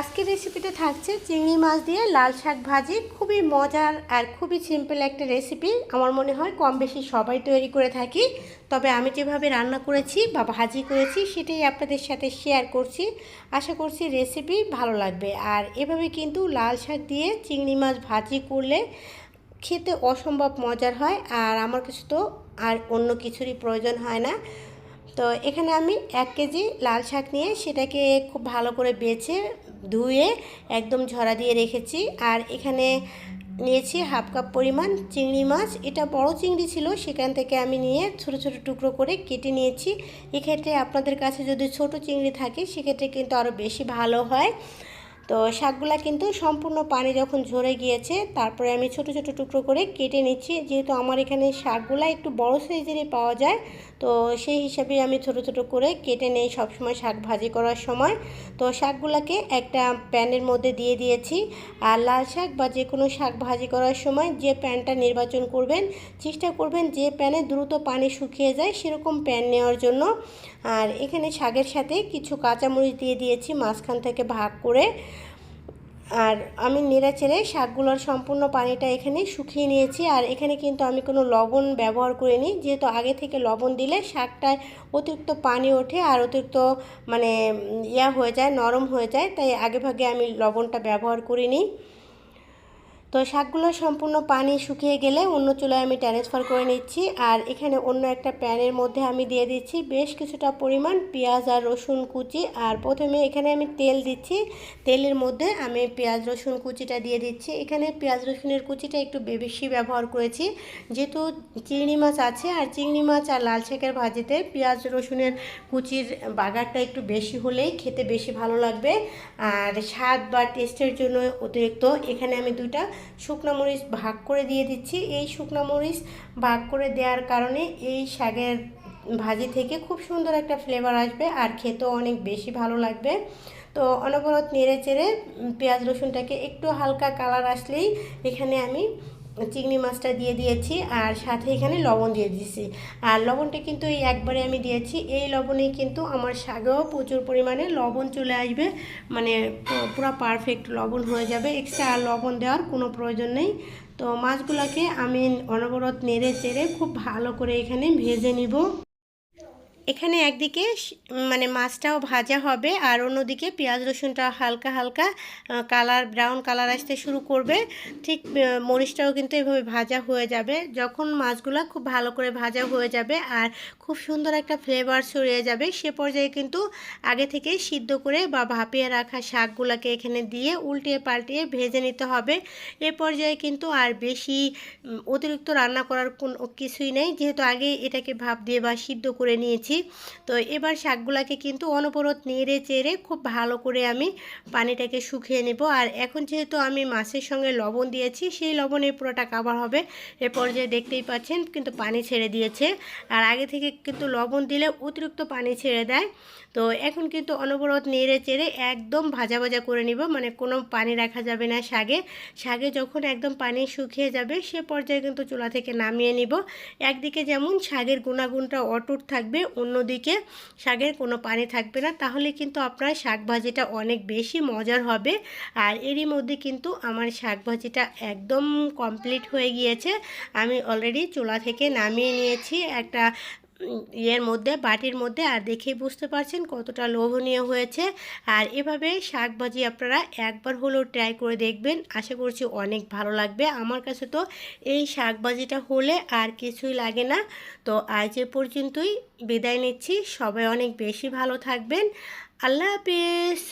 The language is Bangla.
আজকের রেসিপিটা থাকছে চিংড়ি মাছ দিয়ে লাল শাক ভাজি। খুবই মজার আর খুবই সিম্পল একটা রেসিপি আমার মনে হয় কম বেশি সবাই তৈরি করে থাকি। তবে আমি যেভাবে রান্না করেছি বা ভাজি করেছি, সেটাই আপনাদের সাথে শেয়ার করছি। আশা করছি রেসিপি ভালো লাগবে। আর এভাবে কিন্তু লাল শাক দিয়ে চিংড়ি মাছ ভাজি করলে খেতে অসম্ভব মজার হয়। আর আমার কাছে তো আর অন্য কিছুরই প্রয়োজন হয় না। তো এখানে আমি এক কেজি লাল শাক নিয়ে সেটাকে খুব ভালো করে বেছে, ধুয়ে একদম ঝরা দিয়ে রেখেছি। আর এখানে নিয়েছি হাফ কাপ পরিমাণ চিংড়ি মাছ। এটা বড় চিংড়ি ছিল, সেখান থেকে আমি নিয়ে ছোট ছোট টুকরো করে কেটে নিয়েছি। এক্ষেত্রে আপনাদের কাছে যদি ছোট চিংড়ি থাকে, সেক্ষেত্রে কিন্তু আরও বেশি ভালো হয়। তো শাকগুলা কিন্তু সম্পূর্ণ পানি যখন ঝরে গিয়েছে, তারপরে আমি ছোট ছোট টুকরো করে কেটে নিচ্ছি। যেহেতু আমার এখানে শাকগুলা একটু বড় সাইজেরই পাওয়া যায়, তো সেই হিসাবে আমি ছোট ছোট করে কেটে নেই সবসময় শাক ভাজি করার সময়। তো শাকগুলাকে একটা প্যানের মধ্যে দিয়ে দিয়েছি। আর লাল শাক বা যে কোনো শাক ভাজি করার সময় যে প্যানটা নির্বাচন করবেন, চেষ্টা করবেন যে প্যানে দ্রুত পানি শুকিয়ে যায় সেরকম প্যান নেওয়ার জন্য। আর এখানে শাকের সাথে কিছু কাঁচামরিচ দিয়ে দিয়েছি মাঝখান থেকে ভাগ করে। আর আমি নেড়ে চেড়ে শাকগুলোর সম্পূর্ণ পানিটা এখানে শুকিয়ে নিয়েছি। আর এখানে কিন্তু আমি কোনো লবণ ব্যবহার করিনি। যেহেতু আগে থেকে লবণ দিলে শাকটায় অতিরিক্ত পানি ওঠে আর অতিরিক্ত মানে ইয়া হয়ে যায়, নরম হয়ে যায়। তাই আগেভাগে আমি লবণটা ব্যবহার করিনি। তো শাকগুলো সম্পূর্ণ পানি শুকিয়ে গেলে অন্য চুলায় আমি ট্রান্সফার করে নিচ্ছি। আর এখানে অন্য একটা প্যানের মধ্যে আমি দিয়ে দিচ্ছি বেশ কিছুটা পরিমাণ পেঁয়াজ আর রসুন কুচি। আর প্রথমে এখানে আমি তেল দিচ্ছি। তেলের মধ্যে আমি পেঁয়াজ, রসুন কুচিটা দিয়ে দিচ্ছি। এখানে পেঁয়াজ, রসুনের কুচিটা একটু বেশি ব্যবহার করেছি। যেহেতু চিংড়ি মাছ আছে, আর চিংড়ি মাছ আর লাল শাকের ভাজিতে পেঁয়াজ, রসুনের কুচির বাগারটা একটু বেশি হলেই খেতে বেশি ভালো লাগবে। আর স্বাদ বা টেস্টের জন্য অতিরিক্ত এখানে আমি দুইটা শুকনো মরিচ ভাগ করে দিয়ে দিচ্ছি। এই শুকনো মরিচ ভাগ করে দেওয়ার কারণে এই শাকের ভাজি থেকে খুব সুন্দর একটা ফ্লেভার আসবে আর খেতেও অনেক বেশি ভালো লাগবে। তো অনবরত নেড়ে চেড়ে পেঁয়াজ রসুনটাকে একটু হালকা কালার আসলেই এখানে আমি চিংড়ি মাছটা দিয়ে দিয়েছি আর সাথে এখানে লবণ দিয়ে দিয়েছি। আর লবণটা কিন্তু এই একবারে আমি দিয়েছি। এই লবণেই কিন্তু আমার শাকেও প্রচুর পরিমাণে লবণ চলে আসবে। মানে পুরো পারফেক্ট লবণ হয়ে যাবে। এক্সট্রা আর লবণ দেওয়ার কোনো প্রয়োজন নেই। তো মাছগুলোকে আমি অনবরত নেড়ে চেড়ে খুব ভালো করে এখানে ভেজে নিব। এখানে একদিকে মানে মাছটাও ভাজা হবে আর অন্যদিকে পেঁয়াজ রসুনটা হালকা হালকা কালার, ব্রাউন কালার আসতে শুরু করবে। ঠিক মরিচটাও কিন্তু এভাবে ভাজা হয়ে যাবে। যখন মাছগুলো খুব ভালো করে ভাজা হয়ে যাবে আর খুব সুন্দর একটা ফ্লেভার ছড়িয়ে যাবে, সে পর্যায়ে কিন্তু আগে থেকে সিদ্ধ করে বা ভাপিয়ে রাখা শাকগুলোকে এখানে দিয়ে উল্টিয়ে পাল্টিয়ে ভেজে নিতে হবে। এ পর্যায়ে কিন্তু আর বেশি অতিরিক্ত রান্না করার কোনো কিছুই নেই। যেহেতু আগে এটাকে ভাপ দিয়ে বা সিদ্ধ করে নিয়েছি দিয়েছি। তো এবার শাকগুলাকে কিন্তু অনবরত নেড়ে চেড়ে খুব ভালো করে আমি পানিটাকে শুকিয়ে নেব। আর এখন যেহেতু আমি মাছের সঙ্গে লবণ দিয়েছি, সেই লবণের পুরোটা কাবার হবে। এ পর্যায়ে দেখতেই পাচ্ছেন কিন্তু পানি ছেড়ে দিয়েছে। আর আগে থেকে কিন্তু লবণ দিলে অতিরিক্ত পানি ছেড়ে দেয়। তো এখন কিন্তু অনবরত নেড়ে চেড়ে একদম ভাজা ভাজা করে নিব। মানে কোনো পানি রাখা যাবে না শাগে। শাগে যখন একদম পানি শুকিয়ে যাবে, সে পর্যায়ে কিন্তু চুলা থেকে নামিয়ে নিব। একদিকে যেমন শাগের গুণাগুণটা অটুট থাকবে অন্যদিকে শাকের কোনো পানি থাকবে না, তাহলে কিন্তু আপনার শাক ভাজিটা অনেক বেশি মজার হবে। আর এরই মধ্যে কিন্তু আমার শাক ভাজিটা একদম কমপ্লিট হয়ে গিয়েছে। আমি অলরেডি চুলা থেকে নামিয়ে নিয়েছি একটা ইয়ের মধ্যে, বাটির মধ্যে, আর দেখেই বুঝতে পারছেন কতটা লোভনীয় হয়েছে। আর এভাবে শাক ভাজি আপনারা একবার হলেও ট্রাই করে দেখবেন। আশা করছি অনেক ভালো লাগবে। আমার কাছে তো এই শাক ভাজিটা হলে আর কিছুই লাগে না। তো আজ এ পর্যন্তই। বিদায় নিচ্ছি। সবাই অনেক বেশি ভালো থাকবেন। আল্লাহ হাফিজ।